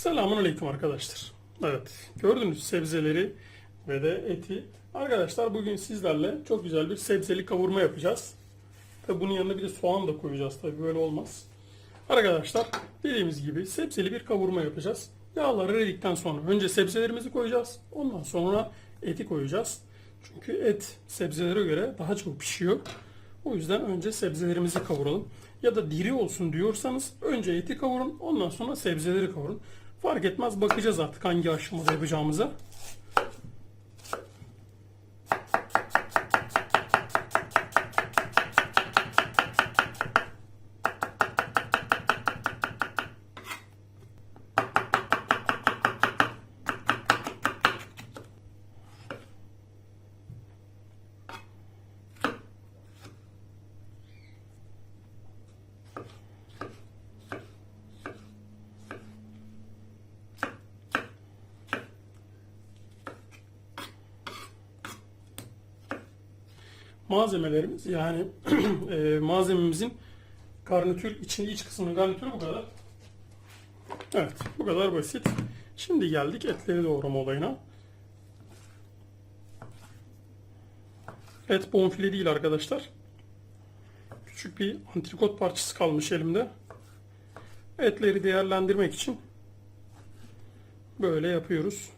Selamun Aleyküm arkadaşlar. Evet gördünüz sebzeleri ve de eti. Arkadaşlar bugün sizlerle çok güzel bir sebzeli kavurma yapacağız. Tabi bunun yanına bir de soğan da koyacağız tabi böyle olmaz. Arkadaşlar dediğimiz gibi sebzeli bir kavurma yapacağız. Yağları eridikten sonra önce sebzelerimizi koyacağız. Ondan sonra eti koyacağız. Çünkü et sebzelere göre daha çok pişiyor. O yüzden önce sebzelerimizi kavuralım. Ya da diri olsun diyorsanız önce eti kavurun ondan sonra sebzeleri kavurun. Fark etmez bakacağız artık hangi aşamada yapacağımıza. Malzemelerimiz yani e, malzememizin garnitür için iç kısmının garnitürü bu kadar. Evet bu kadar basit. Şimdi geldik etleri doğrama olayına. Et bonfile değil arkadaşlar. Küçük bir antrikot parçası kalmış elimde. Etleri değerlendirmek için böyle yapıyoruz.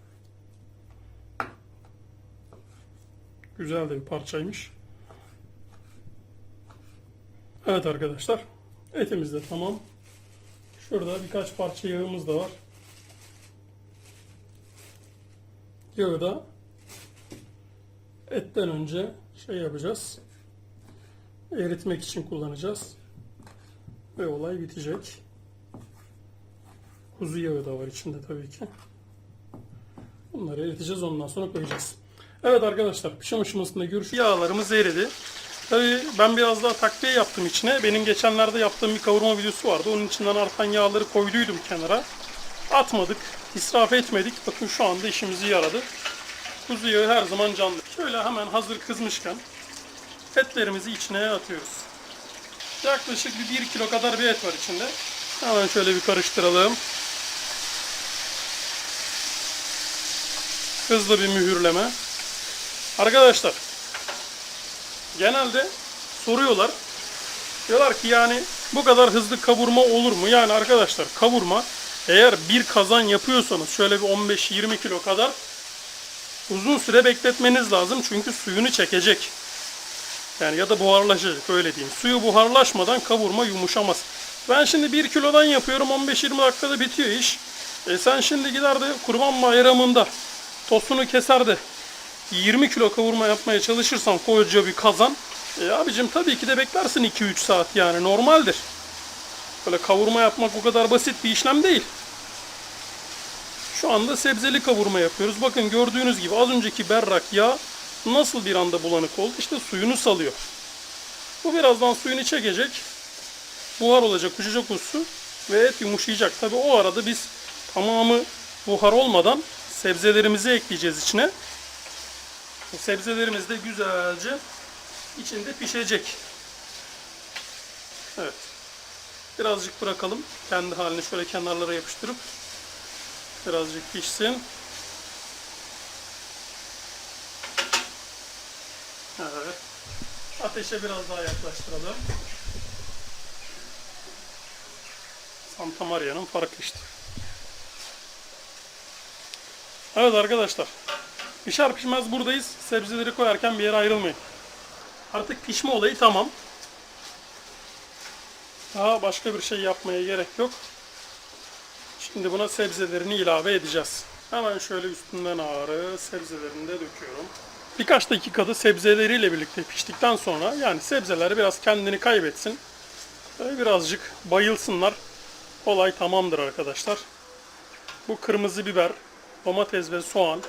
Güzel de bir parçaymış. Evet arkadaşlar. Etimiz de tamam. Şurada birkaç parça yağımız da var. Yağı da etten önce şey yapacağız. Eritmek için kullanacağız. Ve olay bitecek. Kuzu yağı da var içinde tabii ki. Bunları eriteceğiz ondan sonra koyacağız. Evet arkadaşlar pişim aşamasında görüşürüz. Yağlarımız eridi. Tabii ben biraz daha takviye yaptım içine. Benim geçenlerde yaptığım bir kavurma videosu vardı. Onun içinden artan yağları koyduydum kenara. Atmadık, israf etmedik. Bakın şu anda işimizi yaradı. Kuzu yağı her zaman canlı. Şöyle hemen hazır kızmışken etlerimizi içine atıyoruz. Yaklaşık bir 1 kilo kadar bir et var içinde. Hemen şöyle bir karıştıralım. Hızlı bir mühürleme. Arkadaşlar genelde soruyorlar. Diyorlar ki yani bu kadar hızlı kavurma olur mu? Yani arkadaşlar kavurma eğer bir kazan yapıyorsanız şöyle bir 15-20 kilo kadar uzun süre bekletmeniz lazım. Çünkü suyunu çekecek. Yani ya da buharlaşacak öyle diyeyim. Suyu buharlaşmadan kavurma yumuşamaz. Ben şimdi 1 kilodan yapıyorum 15-20 dakikada bitiyor iş. E sen şimdi gider de kurban bayramında tosunu keser de 20 kilo kavurma yapmaya çalışırsan koca bir kazan e abicim tabii ki de beklersin 2-3 saat yani normaldir. Böyle kavurma yapmak o kadar basit bir işlem değil. Şu anda sebzeli kavurma yapıyoruz. Bakın gördüğünüz gibi az önceki berrak yağ nasıl bir anda bulanık oldu? İşte suyunu salıyor. Bu birazdan suyunu çekecek. Buhar olacak, uçacak o su ve et yumuşayacak. Tabii o arada biz tamamı buhar olmadan sebzelerimizi ekleyeceğiz içine. Sebzelerimiz de güzelce içinde pişecek. Evet. Birazcık bırakalım. Kendi halini şöyle kenarlara yapıştırıp birazcık pişsin. Evet. Ateşe biraz daha yaklaştıralım. Santa Maria'nın farkı işte. Evet arkadaşlar. Pişer pişmez buradayız. Sebzeleri koyarken bir yere ayrılmayın. Artık pişme olayı tamam. Daha başka bir şey yapmaya gerek yok. Şimdi buna sebzelerini ilave edeceğiz. Hemen şöyle üstünden ağrı sebzelerini de döküyorum. Birkaç dakikada sebzeleriyle birlikte piştikten sonra yani sebzeler biraz kendini kaybetsin. Böyle birazcık bayılsınlar. Olay tamamdır arkadaşlar. Bu kırmızı biber, domates ve soğan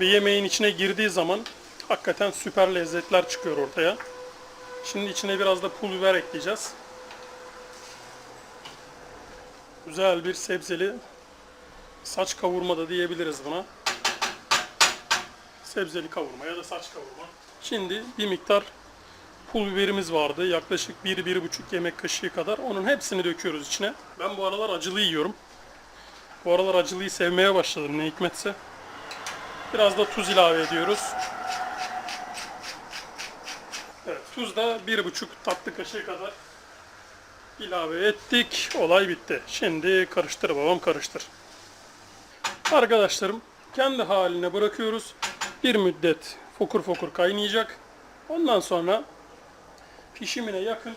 ve yemeğin içine girdiği zaman hakikaten süper lezzetler çıkıyor ortaya. Şimdi içine biraz da pul biber ekleyeceğiz. Güzel bir sebzeli saç kavurma da diyebiliriz buna. Sebzeli kavurma ya da saç kavurma. Şimdi bir miktar pul biberimiz vardı. Yaklaşık 1-1,5 yemek kaşığı kadar. Onun hepsini döküyoruz içine. Ben bu aralar acılı yiyorum. Bu aralar acılıyı sevmeye başladım ne hikmetse. Biraz da tuz ilave ediyoruz. Evet, tuz da bir buçuk tatlı kaşığı kadar ilave ettik. Olay bitti. Şimdi karıştır babam karıştır. Arkadaşlarım kendi haline bırakıyoruz. Bir müddet fokur fokur kaynayacak. Ondan sonra pişimine yakın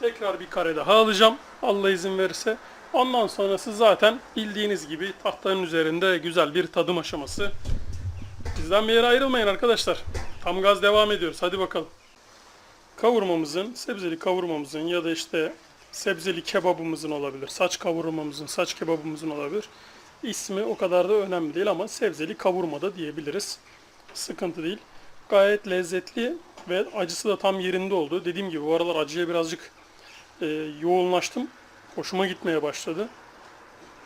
tekrar bir kare daha alacağım. Allah izin verirse. Ondan sonrası zaten bildiğiniz gibi tahtanın üzerinde güzel bir tadım aşaması. Bizden bir yere ayrılmayın arkadaşlar. Tam gaz devam ediyoruz. Hadi bakalım. Kavurmamızın, sebzeli kavurmamızın ya da işte sebzeli kebabımızın olabilir. Saç kavurmamızın, saç kebabımızın olabilir. İsmi o kadar da önemli değil ama sebzeli kavurma da diyebiliriz. Sıkıntı değil. Gayet lezzetli ve acısı da tam yerinde oldu. Dediğim gibi bu aralar acıya birazcık e, yoğunlaştım. Hoşuma gitmeye başladı.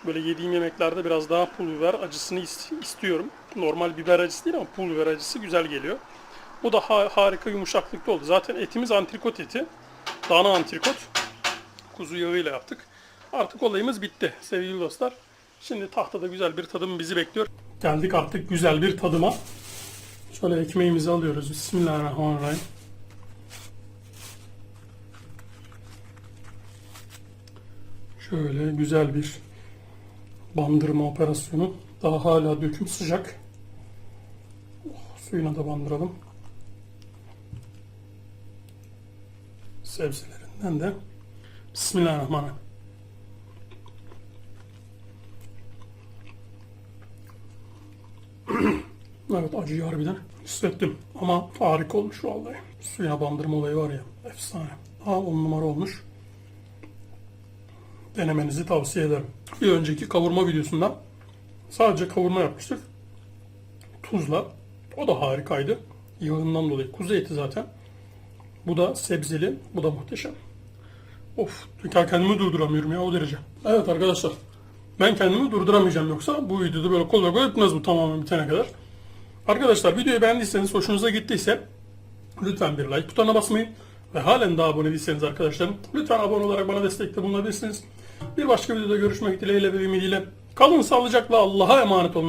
Böyle yediğim yemeklerde biraz daha pul biber acısını is- istiyorum. Normal biber acısı değil ama pul biber acısı güzel geliyor. Bu da ha- harika yumuşaklıkta oldu. Zaten etimiz antrikot eti. Dana antrikot. Kuzu yağıyla yaptık. Artık olayımız bitti sevgili dostlar. Şimdi tahtada güzel bir tadım bizi bekliyor. Geldik artık güzel bir tadıma. Şöyle ekmeğimizi alıyoruz. Bismillahirrahmanirrahim. Şöyle güzel bir bandırma operasyonu. Daha hala döküm sıcak. Oh, suyuna da bandıralım. Sebzelerinden de. Bismillahirrahmanirrahim. Evet acıyı harbiden hissettim. Ama harika olmuş vallahi. Suya bandırma olayı var ya efsane. Ha on numara olmuş. Denemenizi tavsiye ederim. Bir önceki kavurma videosundan sadece kavurma yapmıştık. Tuzla. O da harikaydı. Yağından dolayı. Kuzu eti zaten. Bu da sebzeli. Bu da muhteşem. Of. Kendimi durduramıyorum ya o derece. Evet arkadaşlar. Ben kendimi durduramayacağım yoksa bu videoda böyle kolay kolay bitmez bu tamamen bitene kadar. Arkadaşlar videoyu beğendiyseniz, hoşunuza gittiyse lütfen bir like butonuna basmayı ve halen daha abone değilseniz arkadaşlarım lütfen abone olarak bana destekte bulunabilirsiniz. Bir başka videoda görüşmek dileğiyle ve ümidiyle. Kalın sağlıcakla Allah'a emanet olun.